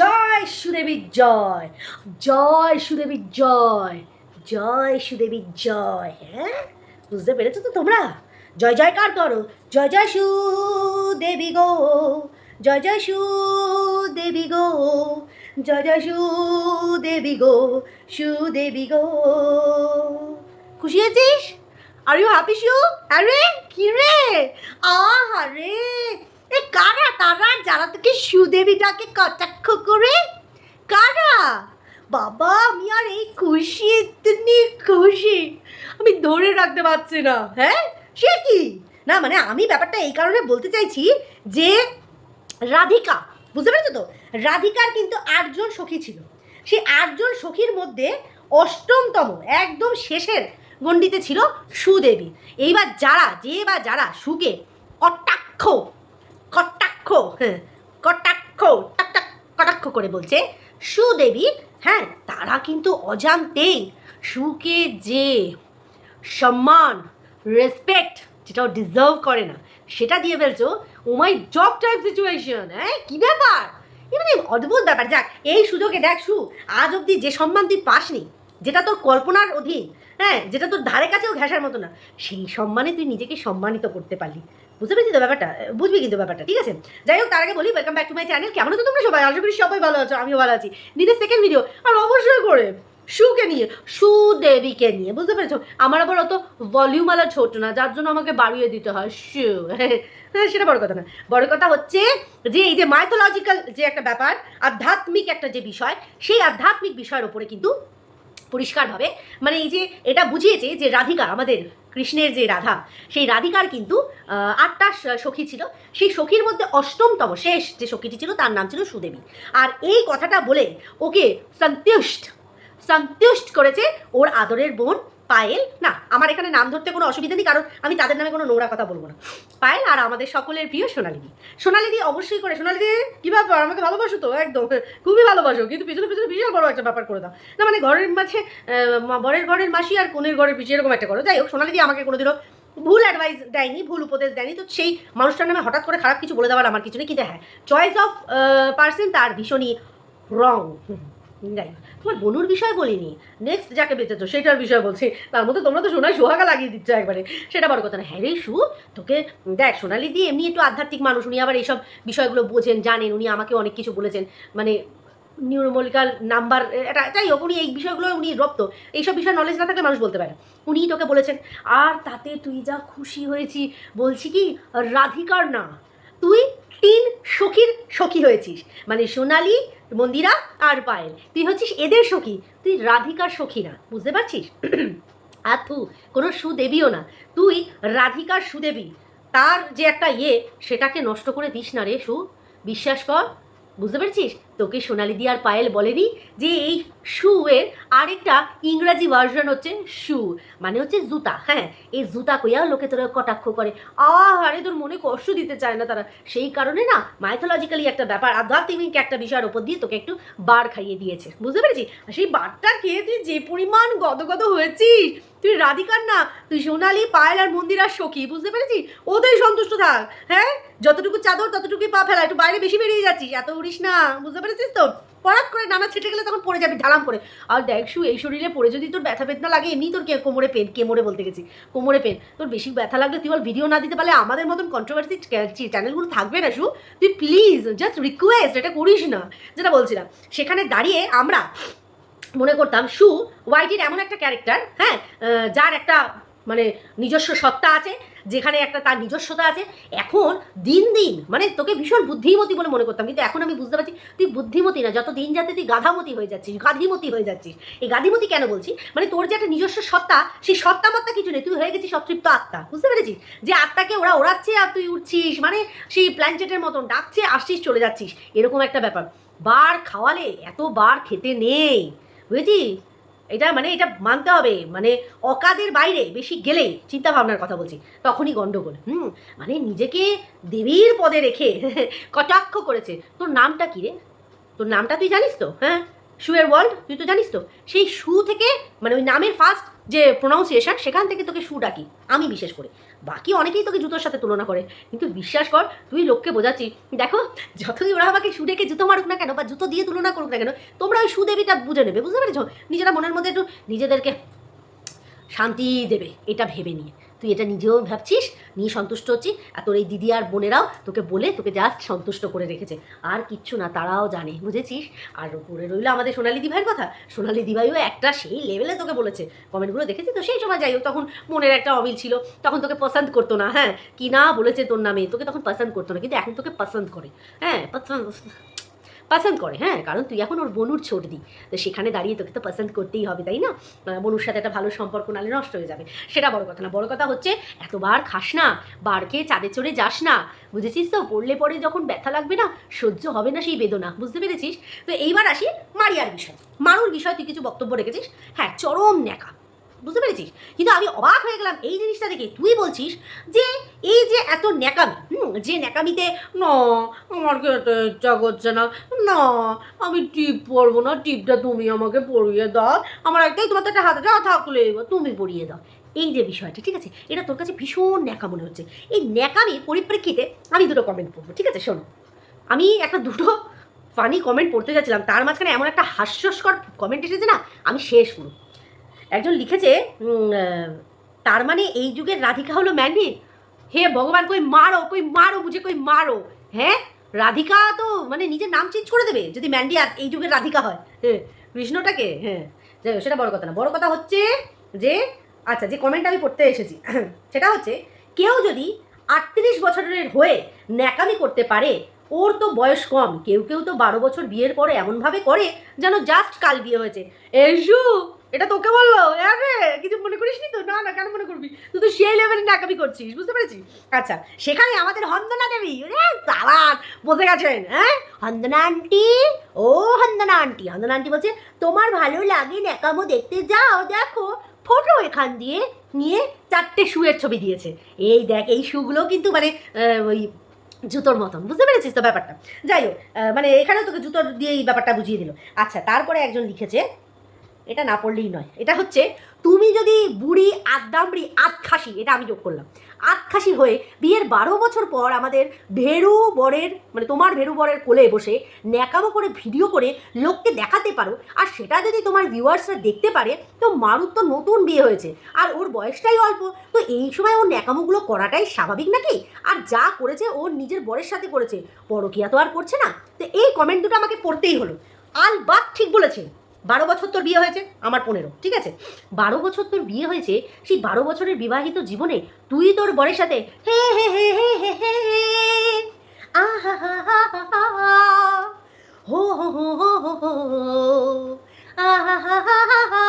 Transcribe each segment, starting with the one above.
জয় সুদেবীর জয়। জয় সুদেবীর জয়। জয় সুদেবীর জয় হ্যাঁ? বুঝতে পেরেছ তো তোমরা? জয় জয় কার করো? জয় জয় সুদেবী গো। জয় জয় সুদেবী গো। জয় জয় সুদেবী গো সুদেবী গো। খুশি আছিস আর ইউ হ্যাপি শু আরে, কি রে? আহা রে! এ কারা তারা? যারা তোকে সুদেবীটাকে কটাক্ষ করে? কারা? বাবা, আমি আর এই খুশি ইতনি খুশি। আমি ধরে রাখতে পারছি না হ্যাঁ? সে কি? না মানে আমি ব্যাপারটা এই কারণে বলতে চাইছি যে রাধিকা, বুঝতে পেরেছ তো? রাধিকার কিন্তু আটজন সখী ছিল। সেই আটজন সখীর মধ্যে অষ্টমতম, একদম শেষের গণ্ডিতে ছিল সুদেবী। এইবার যারা, যে বা যারা সুকে কটাক্ষ কটাক্ষ হ্যাঁ কটাক্ষ টাক টাক কটাক্ষ করে বলছে, সুদেবী হ্যাঁ তারা কিন্তু অজান্তেই সুকে যে সম্মান রেসপেক্ট যেটা ডিজার্ভ করে না, সেটা দিয়ে ফেলছো oh my job type situation হ্যাঁ কী ব্যাপার? এ মানে অদ্ভুত ব্যাপার, যাক, এই সুযোগে দেখ সু, আজ অবধি যে সম্মান তুই পাসনি, যেটা তোর কল্পনার অধীন হ্যাঁ যেটা তোর ধারে কাছেও ঘেঁষার মতো না, সেই সম্মানে তুই নিজেকে সম্মানিত করতে পারলি। বুঝতে পেরেছি তো ব্যাপারটা? বুঝবি কিন্তু ব্যাপারটা, ঠিক আছে? যাই হোক, তার আগে বলি welcome back to my channel কেমন আছো তোমরা সবাই? আশা করি সবাই ভালো আছো, আমিও ভালো আছি। দিনের সেকেন্ড ভিডিও আর অবশ্যই করে, সুকে নিয়ে, সুদেবীকে নিয়ে, বুঝতে পেরেছ? আমার আবার অত ভলিউমওয়ালা ছোট না, যার জন্য আমাকে বাড়িয়ে দিতে হয়, সু। হ্যাঁ সেটা বড় কথা না। বড় কথা হচ্ছে যে, এই যে মাইথোলজিক্যাল যে একটা ব্যাপার, আধ্যাত্মিক একটা যে বিষয়, সেই আধ্যাত্মিক বিষয়ের ওপরে কিন্তু পরিষ্কারভাবে। মানে এই যে এটা বুঝিয়েছে যে রাধিকা, আমাদের কৃষ্ণের যে রাধা, সেই রাধিকার কিন্তু আটটা সখী ছিল। সেই সখীর মধ্যে অষ্টমতম, শেষ যে সখীটি ছিল, তার নাম ছিল সুদেবী। আর এই কথাটা বলে ওকে সন্তুষ্ট সন্তুষ্ট করেছে ওর আদরের বোন পায়েল? না, আমার এখানে নাম ধরতে কোনো অসুবিধা নেই, কারণ আমি তাদের নামে কোনো নোংরা কথা বলব না। পায়েল আর আমাদের সকলের প্রিয় সোনালিদি সোনালিদি অবশ্যই করে সোনালিদি কী ব্যাপার? আমাকে ভালোবাসো তো, একদম। খুবই ভালোবাসো, কিন্তু পিছনে পিছনে বিশাল বড় একটা ব্যাপার করে দাও। না মানে ঘরের মাঝে বরের ঘরের মাসি আর কোনের ঘরের পিছিয়ে এরকম একটা করো। যাই হোক সোনালিদি আমাকে কোনোদিনও ভুল অ্যাডভাইস দেয়নি, ভুল উপদেশ দেয়নি, তো সেই মানুষটার নামে হঠাৎ করে খারাপ কিছু বলে দেওয়ার আমার কিছু নেই। কিন্তু হ্যাঁ চয়েস অফ পার্সন তার ভীষণই রং যাই তোমার বনুর বিষয় বলিনি। নেক্সট যাকে বেঁচেছো, সেটার বিষয় বলছি। তার মধ্যে তোমরা তো সোনায় সোহাগা লাগিয়ে দিচ্ছ একবারে। সেটা বড় কথা না। হ্যাঁ রে শু তোকে দেখ, সোনালি দিয়ে এমনি একটু আধ্যাত্মিক মানুষ, উনি আবার এইসব বিষয়গুলো বোঝেন, জানেন, উনি আমাকে অনেক কিছু বলেছেন। মানে নিউরোমলিক্যাল নাম্বার এটা, যাই হোক, উনি এই বিষয়গুলো, উনি রপ্ত। এইসব বিষয় নলেজ না থাকলে মানুষ বলতে পারে উনিই তোকে বলেছেন, আর তাতে তুই যা খুশি হয়েছি, বলছি কি, রাধিকার না। তুই তিন সখীর সখী হয়েছিস। মানে সোনালি, মন্দিরা আর পায়েল। তুই হচ্ছিস এদের সখী। তুই রাধিকার সখী না, বুঝতে পারছিস? আর তু, কোনো সুদেবীও না। তুই রাধিকার সুদেবী। তার যে একটা ইয়ে সেটাকে নষ্ট করে দিস না রে সু। বিশ্বাস কর, বুঝতে পেরেছিস? তোকে সোনালি দি আর পায়েল বলেনি যে এই শু এর আরেকটা ইংরাজি ভার্সন হচ্ছে শু মানে হচ্ছে জুতা। হ্যাঁ এই জুতা কইয়া লোকে তোরা কটাক্ষ করে। আরে তোর মনে কষ্ট দিতে চায় না তারা। সেই কারণে না মাইথোলজিক্যালি একটা ব্যাপার। আধ্যাত্মিক একটা বিষয়ের ওপর দিয়ে তোকে একটু বার খাইয়ে দিয়েছে। বুঝতে পেরেছি আর সেই বারটা খেয়ে তুই যে পরিমাণ গদগদ হয়েছিস, তুই রাধিকার না, তুই সোনালি, পায়েল আর মন্দিরার সখী, বুঝতে পেরেছিস? ওতেই সন্তুষ্ট থাক হ্যাঁ? যতটুকু চাদর, ততটুকুই পা ফেলা, একটু বাইরে বেশি বেরিয়ে যাচ্ছিস, এত উড়িস না, বুঝতে পেরেছিস তো? পরাত করে নানা ছেটে গেলে তখন পড়ে যাবি, ঢালাম করে। আর দেখ, শু, এই শরীরে পড়ে যদি তোর ব্যথা বেদনা লাগে, এমনি তোর কে- কোমরে পেন, কেমরে বলতে গেছি, কোমরে পেন। তোর বেশি ব্যথা লাগলে তুই বল ভিডিও না দিতে পারলে আমাদের মতন কন্ট্রোভার্সি চ্যানেলগুলো থাকবে না, শু? তুই প্লিজ জাস্ট রিকোয়েস্ট এটা করিস না। যেটা বলছিলাম, সেখানে দাঁড়িয়ে আমরা মনে করতাম সু ওয়াইটির এমন একটা ক্যারেক্টার হ্যাঁ যার একটা মানে নিজস্ব সত্তা আছে যেখানে একটা তার নিজস্বতা আছে, এখন দিন দিন মানে তোকে ভীষণ বুদ্ধিমতী বলে মনে করতাম, কিন্তু এখন আমি বুঝতে পারছি, তুই বুদ্ধিমতী না, যত দিন যাতে তুই গাধামতি হয়ে যাচ্ছিস, গাধিমতি হয়ে যাচ্ছিস। এই গাধিমতি কেন বলছি? মানে তোর যে একটা নিজস্ব সত্তা, সেই সত্তা মত্তা কিছু নেই, তুই হয়ে গেছিস অতৃপ্ত আত্মা, বুঝতে পেরেছিস? যে আত্মাকে ওরা ওড়াচ্ছে আর তুই উঠছিস মানে সেই প্ল্যানচেটের মতন ডাকছে, আসছিস, চলে যাচ্ছিস, এরকম একটা ব্যাপার। বার খাওয়ালে এত বার খেতে নেই, বুঝেছিস? এটা মানে এটা মানতে হবে মানে অকাদের বাইরে বেশি গেলেই চিন্তা ভাবনার কথা বলছি, তখনই গন্ডগোল। হুম মানে নিজেকে দেবীর পদে রেখে কটাক্ষ করেছে। তোর নামটা কী রে? তোর নামটা তুই জানিস তো? হ্যাঁ শুয়ের ওয়ার্ল্ড, তুই তো জানিস তো? সেই শু থেকে মানে ওই নামের ফার্স্ট যে প্রোনাউন্সিয়েশন সেখান থেকে তোকে শু ডাকি, আমি বিশেষ করে। বাকি অনেকেই তোকে জুতোর সাথে তুলনা করে। কিন্তু বিশ্বাস কর, তুই লোককে বোঝাচ্ছি। দেখো, যতই ওরা আমাকে সুদেকে জুতো মারুক না কেন বা জুতো দিয়ে তুলনা করুক না কেন, তোমরা ওই সুদেবীটা বুঝে নেবে, বুঝতে পেরেছ? নিজেরা মনের মধ্যে একটু নিজেদেরকে শান্তি দেবে, এটা ভেবে নিয়ে। তুই এটা নিজেও ভাবছিস? নিয়ে সন্তুষ্ট হচ্ছিস? আর তোর এই দিদি আর বোনেরাও তোকে বলে তোকে জাস্ট সন্তুষ্ট করে রেখেছে। আর কিচ্ছু না, তারাও জানে, বুঝেছিস? আর উপরে রইল আমাদের সোনালি দিভাইয়ের কথা। সোনালি দিভাইও একটা সেই লেভেলে তোকে বলেছে। কমেন্টগুলো দেখেছি তো? সেই সময় যাই হোক, তখন মনের একটা অমিল ছিল। তখন তোকে পছন্দ করতো না হ্যাঁ? কি না বলেছে তোর নামে? তোকে তখন পছন্দ করতো না, কিন্তু এখন তোকে পছন্দ করে। হ্যাঁ? পছন্দ পছন্দ করে হ্যাঁ? কারণ তুই এখন ওর বনুর ছোট দি তো সেখানে দাঁড়িয়ে তোকে তো পছন্দ করতেই হবে, তাই না? বনুর সাথে একটা ভালো সম্পর্ক নালে নষ্ট হয়ে যাবে। সেটা বড় কথা না। বড় কথা হচ্ছে, এতবার খাস না, বার খেয়ে চাঁদে চড়ে যাস না। বুঝেছিস তো? পড়লে পরে যখন ব্যথা লাগবে না, সহ্য হবে না সেই বেদনা। বুঝতে পেরেছিস? তো এইবার আসি মারিয়ার বিষয়। মারুর বিষয় তুই কিছু বক্তব্য রেখেছিস? হ্যাঁ চরম ন্যাকা। বুঝতে পেরেছিস? কিন্তু আমি অবাক হয়ে গেলাম এই জিনিসটা দেখে। তুই বলছিস যে এই যে এত ন্যাকামি, হুম, যে ন্যাকামিতে, ন, আমার ইচ্ছা করছে না। না, আমি টিপ পরবো না, টিপটা তুমি আমাকে পরিয়ে দাও। আমার একটাই তোমার একটা হাতে যা থাকলে তুমি পরিয়ে দাও। এই যে বিষয়টা, ঠিক আছে? এটা তোর কাছে ভীষণ ন্যাকা মনে হচ্ছে। এই ন্যাকামির পরিপ্রেক্ষিতে আমি দুটো কমেন্ট পড়ব, ঠিক আছে? শোনো, আমি একটা দুটো ফানি কমেন্ট পড়তে যাচ্ছিলাম। তার মাঝখানে এমন একটা হাস্যস্কর কমেন্ট এসেছে না? আমি শেষ পুরো একজন লিখেছে তার মানে এই যুগের রাধিকা হলো ম্যান্ডি? হে ভগবান, কই মারো কই মারো বুঝে, কই মারো। হ্যাঁ? রাধিকা তো মানে নিজের নাম চেঞ্জ করে দেবে, যদি ম্যান্ডি এই যুগের রাধিকা হয়। হ্যাঁ কৃষ্ণটাকে? হ্যাঁ যাই সেটা বড় কথা না। বড় কথা হচ্ছে যে আচ্ছা যে কমেন্ট আমি পড়তে এসেছি, সেটা হচ্ছে, কেউ যদি আটত্রিশ বছরের হয়ে ন্যাকামি করতে পারে, ওর তো বয়স কম। কেউ কেউ তো বারো বছর বিয়ের পরে এমনভাবে করে যেন জাস্ট কাল বিয়ে হয়েছে। এসু! এটা তোকে বলল? আরে কিছু মনে করিস নি তো? না না, কেন মনে করবি? তুই তো সেই লেভেলে নাকামি করছিস, বুঝতে পেরেছিস আচ্ছা সেখানে আমাদের হন্দনা দেবী তালাক বসে গেছেন হ্যাঁ? হন্দনা আন্টি ও হন্দনা আন্টি হন্দনা আন্টি বলছে, তোমার ভালো লাগে ন্যাকামো দেখতে যাও, দেখো ফটো এখান দিয়ে নিয়ে চারটে শুয়ের ছবি দিয়েছে। এই দেখ, এই শুগুলো কিন্তু মানে ওই জুতোর মতন, বুঝতে পেরেছিস তো ব্যাপারটা? যাই হোক মানে এখানেও তোকে জুতোর দিয়ে এই ব্যাপারটা বুঝিয়ে দিল। আচ্ছা তারপরে একজন লিখেছে এটা না পড়লেই নয়। এটা হচ্ছে, তুমি যদি বুড়ি আদামড়ি আত খাসি এটা আমি যোগ করলাম আত খাসি হয়ে বিয়ের বারো বছর পর আমাদের ভেরু বরের মানে তোমার ভেরু বরের কোলে বসে ন্যাকামো করে ভিডিও করে লোককে দেখাতে পারো, আর সেটা যদি তোমার ভিউয়ার্সরা দেখতে পারে, তো মারুর তো নতুন বিয়ে হয়েছে, আর ওর বয়সটাই অল্প, তো এই সময় ওর ন্যাকামোগুলো করাটাই স্বাভাবিক নাকি? আর যা করেছে ওর নিজের বরের সাথে করেছে, পরকিয়া তো আর করছে না, তো এই কমেন্ট দুটো আমাকে পড়তেই হলো। আল বাদ ঠিক বলেছে। বারো বছর তোর বিয়ে হয়েছে আমার পনেরো ঠিক আছে? বারো বছর তোর বিয়ে হয়েছে সেই বারো বছরের বিবাহিত জীবনে তুই তোর বরের সাথে হে হে হে হে হে হে আহা হা হা হা হা হা হো হো হো হো হো হো হা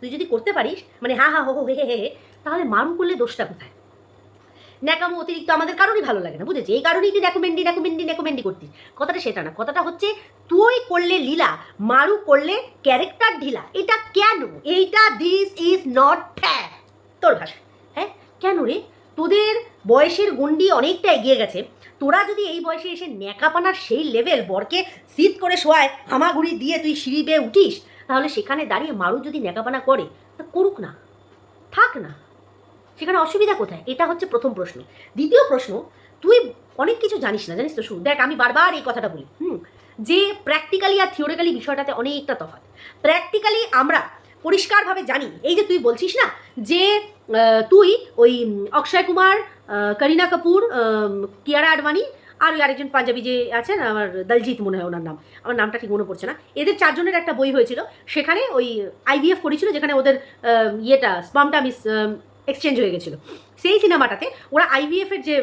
তুই যদি করতে পারিস মানে হা হো হো হে হে হে হে, তাহলে মারু করলে দোষটা কোথায়? ন্যাকামো অতিরিক্ত আমাদের কারোরই ভালো লাগে না, বুঝেছি? এই কারণেই তুই ন্যাকোমেন্ডি ন্যাকোমেন্ডি ন্যাকোমেন্ডি করতিস কথাটা সেটা না, কথাটা হচ্ছে তুই করলে লীলা, মারু করলে ক্যারেক্টার ঢিলা, এটা কেন? এইটা দিস ইজ নট ফ্যার তোর ভাষা হ্যাঁ? কেন রে? তোদের বয়সের গন্ডি অনেকটা এগিয়ে গেছে। তোরা যদি এই বয়সে এসে ন্যাকাপানার সেই লেভেল বরকে শীত করে শোয়ায় হামাগুড়ি দিয়ে তুই সিঁড়ি বেয়ে উঠিস, তাহলে সেখানে দাঁড়িয়ে মারু যদি ন্যাকাপানা করে, তা করুক না, থাক না। সেখানে অসুবিধা কোথায়? এটা হচ্ছে প্রথম প্রশ্ন। দ্বিতীয় প্রশ্ন, তুই অনেক কিছু জানিস না, জানিস তো শুরু দেখ, আমি বারবার এই কথাটা বলি, হুম? যে প্র্যাকটিক্যালি আর থিওরিক্যালি বিষয়টাতে অনেকটা তফাৎ। প্র্যাকটিক্যালি আমরা পরিষ্কারভাবে জানি, এই যে তুই বলছিস না, যে তুই ওই অক্ষয় কুমার করিনা কাপুর কিয়ারা আডবাণী আর ওই আরেকজন পাঞ্জাবি যে আছেন, আমার দলজিৎ মনে হয় ওনার নাম। আমার নামটা ঠিক মনে পড়ছে না। এদের চারজনের একটা বই হয়েছিল। সেখানে ওই আইভিএফ করেছিল, যেখানে ওদের ইয়েটা স্পামটা মিস এক্সচেঞ্জ হয়ে গেছিল। সেই সিনেমাটাতে ওরা আইভিএফ এর যে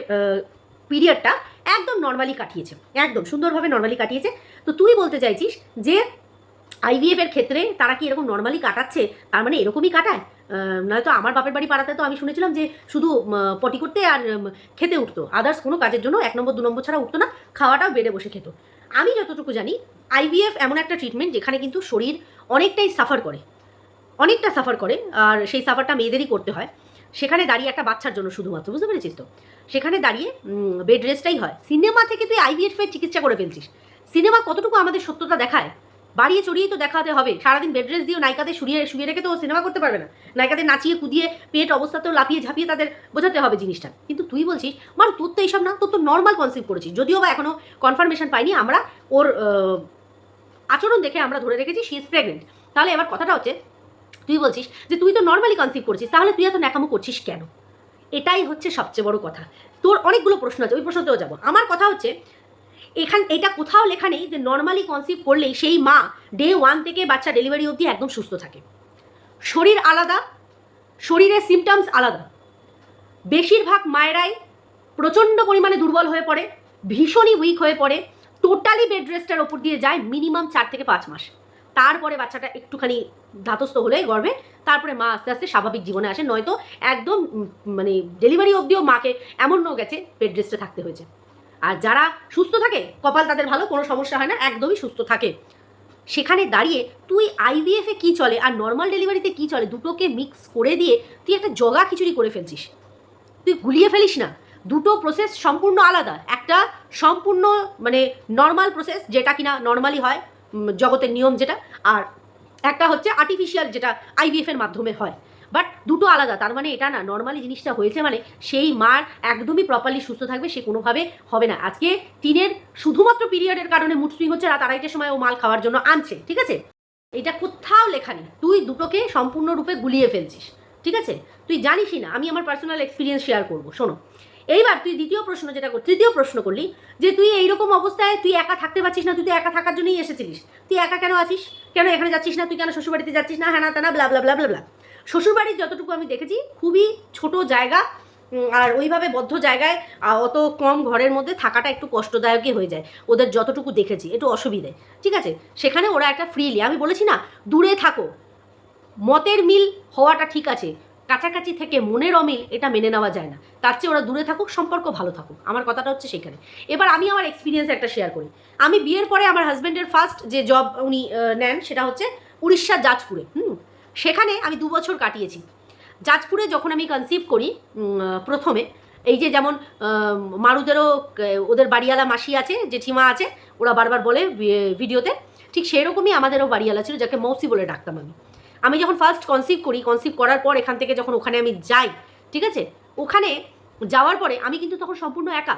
পিরিয়ডটা একদম নর্মালি কাটিয়েছে। একদম সুন্দরভাবে নর্মালি কাটিয়েছে। তো তুই বলতে চাইছিস যে আইভিএফ এর ক্ষেত্রে তারা কি এরকম নর্মালি কাটাচ্ছে? তার মানে এরকমই কাটায়? নয়তো আমার বাপের বাড়ি পাড়াতে তো আমি শুনেছিলাম যে শুধু পটি করতে আর খেতে উঠতো। আদার্স কোনো কাজের জন্য এক নম্বর, দু নম্বর ছাড়া উঠতো না। খাওয়াটাও বেড়ে বসে খেত। আমি যতটুকু জানি আইভিএফ এমন একটা ট্রিটমেন্ট যেখানে কিন্তু শরীর অনেকটাই সাফার করে। অনেকটা সাফার করে। আর সেই সাফারটা মেয়েদেরই করতে হয়। সেখানে দাঁড়িয়ে একটা বাচ্চার জন্য শুধুমাত্র, বুঝতে পেরেছিস তো? সেখানে দাঁড়িয়ে বেড রেস্টটাই হয়। সিনেমা থেকে তুই আইভিএফ এর চিকিৎসা করে ফেলছিস। সিনেমা কতটুকু আমাদের সত্যতা দেখায়? বাড়িয়ে চড়িয়েই তো দেখাতে হবে। সারাদিন বেড রেস্ট দিয়ে নায়িকাদের শুয়ে শুয়ে রেখে তো সিনেমা করতে পারবে না। নায়িকাদের নাচিয়ে, কুদিয়ে, পেট অবস্থাতেও লাফিয়ে ঝাঁপিয়ে তাদের বোঝাতে হবে জিনিসটা। কিন্তু তুই বলছিস মানে তোর তো এইসব না, তোর তো নর্মাল কনসিভ করেছিস। যদিও বা এখনও কনফার্মেশন পাইনি, আমরা ওর আচরণ দেখে আমরা ধরে রেখেছি শি ইজ প্রেগনেন্ট তাহলে এবার কথাটা হচ্ছে তুই বলছিস যে তুই তো নর্মালি কনসিভ করছিস, তাহলে তুই এত ন্যাকামো করছিস কেন? এটাই হচ্ছে সবচেয়ে বড় কথা। তোর অনেকগুলো প্রশ্ন আছে, ওই প্রশ্নতেও যাব। আমার কথা হচ্ছে, এখান, এটা কোথাও লেখা নেই যে নর্মালি কনসিভ করলেই সেই মা ডে ওয়ান থেকে বাচ্চা ডেলিভারি অবধি একদম সুস্থ থাকে। শরীর আলাদা, শরীরের সিমটমস আলাদা। বেশিরভাগ মায়েরাই প্রচণ্ড পরিমাণে দুর্বল হয়ে পড়ে, ভীষণই উইক হয়ে পড়ে টোটালি বেড রেস্টের ওপর দিয়ে যায় মিনিমাম চার থেকে পাঁচ মাস। তারপরে বাচ্চাটা একটুখানি ধাতস্থ হলে গর্বে তারপরে মা আস্তে আস্তে স্বাভাবিক জীবনে আসে, নয়তো একদম মানে ডেলিভারি অবধিও মাকে এমন এমনও গেছে বেড রেস্টে থাকতে হয়েছে। আর যারা সুস্থ থাকে, কপাল তাদের ভালো, কোনো সমস্যা হয় না, একদমই সুস্থ থাকে। সেখানে দাঁড়িয়ে তুই আইভিএফে কী চলে আর নর্মাল ডেলিভারিতে কী চলে দুটোকে মিক্স করে দিয়ে তুই একটা জগা খিচুড়ি করে ফেলছিস। তুই গুলিয়ে ফেলিস না। দুটো প্রসেস সম্পূর্ণ আলাদা। একটা সম্পূর্ণ মানে নর্মাল প্রসেস যেটা কিনা নর্মালি হয় জগতের নিয়ম যেটা, আর একটা হচ্ছে আর্টিফিশিয়াল যেটা আইভিএফ এর মাধ্যমে হয়। বাট দুটো আলাদা, তার মানে এটা না নর্মালি জিনিসটা হয়েছে মানে সেই মার একদমই প্রপারলি সুস্থ থাকবে, সে কোনোভাবে হবে না। আজকে টিনের শুধুমাত্র পিরিয়ডের কারণে মুড সুইং হচ্ছে, রাত আড়াইটের সময় ও মাল খাওয়ার জন্য আনছে, ঠিক আছে? এটা কোথাও লেখা নেই। তুই দুটোকে সম্পূর্ণরূপে গুলিয়ে ফেলছিস, ঠিক আছে? তুই জানিসই না, আমি আমার পার্সোনাল এক্সপিরিয়েন্স শেয়ার করব, শোনো। এইবার তুই দ্বিতীয় প্রশ্ন যেটা কর তৃতীয় প্রশ্ন করলি, যে তুই এইরকম অবস্থায় তুই একা থাকতে পারছিস না, তুই তো একা থাকার জন্যই এসেছিলিস। তুই একা কেন আছিস? কেন এখানে যাচ্ছিস না? তুই কেন শ্বশুরবাড়িতে যাচ্ছিস না? হ্যাঁ না তা না blah blah blah blah blah শ্বশুরবাড়ির যতটুকু আমি দেখেছি, খুবই ছোট জায়গা আর ওইভাবে বদ্ধ জায়গায় অত কম ঘরের মধ্যে থাকাটা একটু কষ্টদায়কই হয়ে যায়। ওদের যতটুকু দেখেছি, একটু অসুবিধে ঠিক আছে? সেখানে ওরা একটা ফ্রিলি আমি বলেছি না, দূরে থাকো। মতের মিল হওয়াটা ঠিক আছে। কাছাকাছি থেকে মনের অমিল এটা মেনে নেওয়া যায় না। তার চেয়ে ওরা দূরে থাকুক, সম্পর্ক ভালো থাকুক। আমার কথাটা হচ্ছে সেখানে এবার আমি আমার এক্সপিরিয়েন্স একটা শেয়ার করি। আমি বিয়ের পরে আমার হাজব্যান্ডের ফার্স্ট যে জব উনি নেন সেটা হচ্ছে উড়িষ্যার জাজপুরে হুম, সেখানে আমি দু বছর কাটিয়েছি। জাজপুরে যখন আমি কনসিভ করি প্রথমে, এই যে যেমন মারুদেরও ওদের বাড়িওয়ালা মাসি আছে, জেঠিমা আছে, ওরা বারবার বলে ভিডিওতে ঠিক সেরকমই আমাদেরও বাড়িওয়ালা ছিল, যাকে মৌসি বলে ডাকতাম আমি। আমি যখন ফার্স্ট কনসিভ করি কনসিভ করার পর এখান থেকে যখন ওখানে আমি যাই, ঠিক আছে? ওখানে যাওয়ার পরে আমি কিন্তু তখন সম্পূর্ণ একা।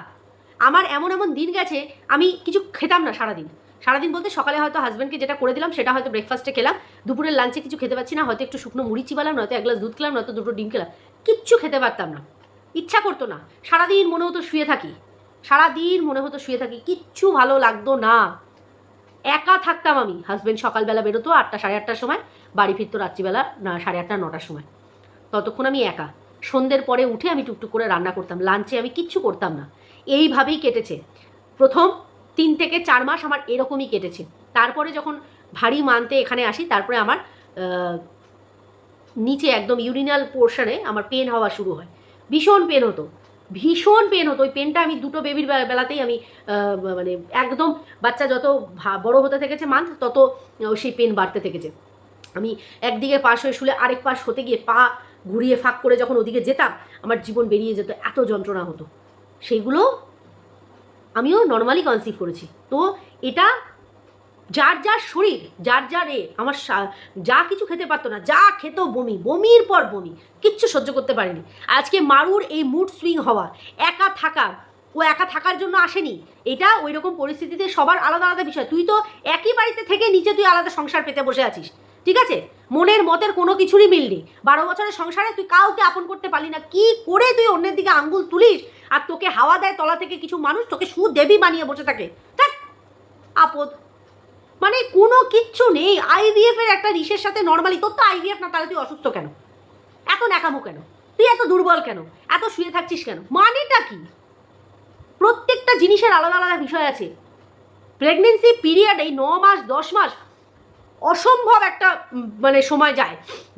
আমার এমন এমন দিন গেছে, আমি কিছু খেতাম না সারাদিন। সারাদিন বলতে সকালে হয়তো হাজব্যান্ডকে যেটা করে দিলাম, সেটা হয়তো ব্রেকফাস্টে খেলাম। দুপুরের লাঞ্চে কিছু খেতে পাচ্ছি না, হয়তো একটু শুকনো মুড়ি চিবালাম নয়তো এক গ্লাস দুধ খেলাম, নয়তো দুটো ডিম খেলাম। কিচ্ছু খেতে পারতাম না। ইচ্ছা করতো না। সারাদিন মনে হতো শুয়ে থাকি। সারাদিন মনে হতো শুয়ে থাকি। কিচ্ছু ভালো লাগতো না। একা থাকতাম আমি। হাজব্যান্ড সকালবেলা বেরোতো আটটা, সাড়ে আটটার সময়, বাড়ি ফিরতো রাত্রিবেলা, না, সাড়ে আটটা, নটার সময়। ততক্ষণ আমি একা। সন্ধ্যের পরে উঠে আমি টুকটুক করে রান্না করতাম। লাঞ্চে আমি কিচ্ছু করতাম না। এইভাবেই কেটেছে। প্রথম তিন থেকে চার মাস আমার এরকমই কেটেছে। তারপরে যখন ভারী মানতে এখানে আসি, তারপরে আমার নিচে একদম ইউরিনাল পোর্শনে আমার পেন হওয়া শুরু হয়। ভীষণ পেন হতো। ভীষণ পেন হতো। ওই পেনটা আমি দুটো বেবির বেলাতেই আমি মানে একদম বাচ্চা যত বড় হতে থেকেছে মান্থ তত সেই পেন বাড়তে থেকেছে। আমি একদিকে পাশ হয়ে শুলে আরেক পাশ হতে গিয়ে পা ঘুরিয়ে ফাঁক করে যখন ওদিকে যেতাম, আমার জীবন বেরিয়ে যেত, এত যন্ত্রণা হতো। সেইগুলো আমিও নর্মালি কনসিভ করেছি। তো এটা যার যার শরীর, যার যার এ, আমার যা কিছু খেতে পারতো না, যা খেত বমি, বমির পর বমি, কিচ্ছু সহ্য করতে পারেনি। আজকে মারুর এই মুড সুইং হওয়া, একা থাকা, ও একা থাকার জন্য আসেনি, এটা ওই রকম পরিস্থিতিতে সবার আলাদা আলাদা বিষয়। তুই তো একই বাড়িতে থেকে নিচে তুই আলাদা সংসার পেতে বসে আছিস, ঠিক আছে? মনের মতের কোনো কিছুরই মিল নেই। বারো বছরের সংসারে তুই কাউকে আপন করতে পারলি না, কি করে তুই অন্যের দিকে আঙ্গুল তুলিস? আর তোকে হাওয়া দেয় তলা থেকে কিছু মানুষ, তোকে সুদেবী বানিয়ে বসে থাকে। আপদ মানে কোনো কিচ্ছু নেই। আইভিএফ এর একটা রিসের সাথে নর্মালি তোর তো আইভিএফ না, তাহলে তুই অসুস্থ কেন? এত ন্যাকামো কেন? তুই এত দুর্বল কেন? এত শুয়ে থাকছিস কেন? মানেটা কি? প্রত্যেকটা জিনিসের আলাদা আলাদা বিষয় আছে। প্রেগনেন্সি পিরিয়ড এই ন মাস, দশ মাস অসম্ভব একটা মানে সময় যায়।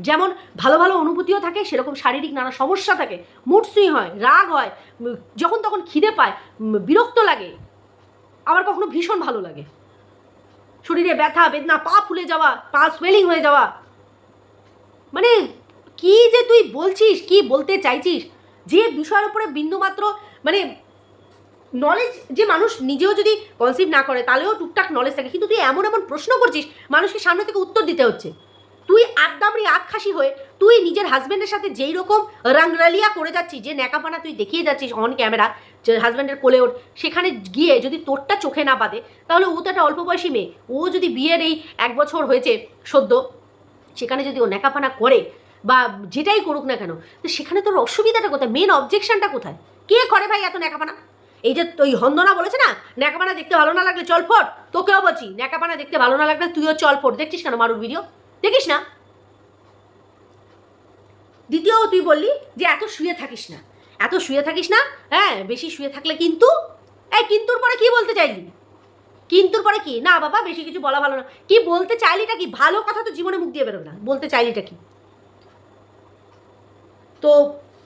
যেমন ভালো ভালো অনুভূতিও থাকে, সেরকম শারীরিক নানা সমস্যা থাকে মুড সুইং হয়, রাগ হয় যখন তখন খিদে পায় বিরক্ত লাগে, আবার কখনো ভীষণ ভালো লাগে। শরীরে ব্যথা, বেদনা, পা ফুলে যাওয়া, পা সোয়েলিং হয়ে যাওয়া। মানে কি যে তুই বলছিস, কি বলতে চাইছিস? যে বিষয়ের উপরে বিন্দুমাত্র মানে নলেজ যে মানুষ নিজেও যদি কনসিভ না করে, তাহলেও টুকটাক নলেজ থাকে। কিন্তু তুই এমন এমন প্রশ্ন করছিস, মানুষকে সামনে থেকে উত্তর দিতে হচ্ছে। তুই আড্ডাবড়ি আধ খাসি হয়ে তুই নিজের হাজব্যান্ডের সাথে যেই রকম রাংরালিয়া করে যাচ্ছিস, যে ন্যাকাপানা তুই দেখিয়ে যাচ্ছিস অন ক্যামেরা যে হাজব্যান্ডের কোলে ওর সেখানে গিয়ে যদি তোরটা চোখে না পাতে তাহলে ও তো একটা অল্প বয়সী মেয়ে। ও যদি বিয়ের এই এক বছর হয়েছে সদ্য, সেখানে যদি ও ন্যাকাপানা করে বা যেটাই করুক না কেন, তো সেখানে তোর অসুবিধাটা কোথায়? মেন অবজেকশনটা কোথায়? কে করে ভাই এত ন্যাকাপানা? এই যে ওই হন্দনা বলেছে না, ন্যাকাপানা দেখতে ভালো না লাগলে চল ফোট, তোকেও বলছি, ন্যাকাপানা দেখতে ভালো না লাগলে তুইও চল ফোট, দেখছিস কেন মারুর ভিডিও দেখিস না। দ্বিতীয় তুই বললি যে এত শুয়ে থাকিস না। এত শুয়ে থাকিস না হ্যাঁ বেশি শুয়ে থাকলে কিন্তু, এই কিন্তুর পরে কি বলতে চাইলি? কিন্তুর পরে কি? না বাবা, বেশি কিছু বলা ভালো না। কি বলতে চাইলিটা কি? ভালো কথা তো জীবনে মুখ দিয়ে বেরোবে না। বলতে চাইলিটা কি? তো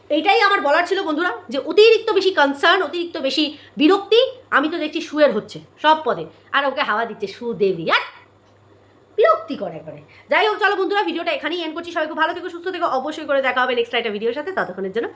এইটাই আমার বলার ছিল বন্ধুরা, যে অতিরিক্ত বেশি কনসার্ন অতিরিক্ত বেশি বিরক্তি, আমি তো দেখছি শুয়ের হচ্ছে, সব পদে। আর ওকে হাওয়া দিচ্ছে সু দেবী আর বিরক্তি করে করে যাই হোক, চলো বন্ধুরা, ভিডিওটা এখানেই এন্ড করছি। সবাই খুব ভালো থেকে, সুস্থ থেকো। অবশ্যই করে দেখা হবে নেক্সট একটা ভিডিওর সাথে। ততক্ষণের জন্য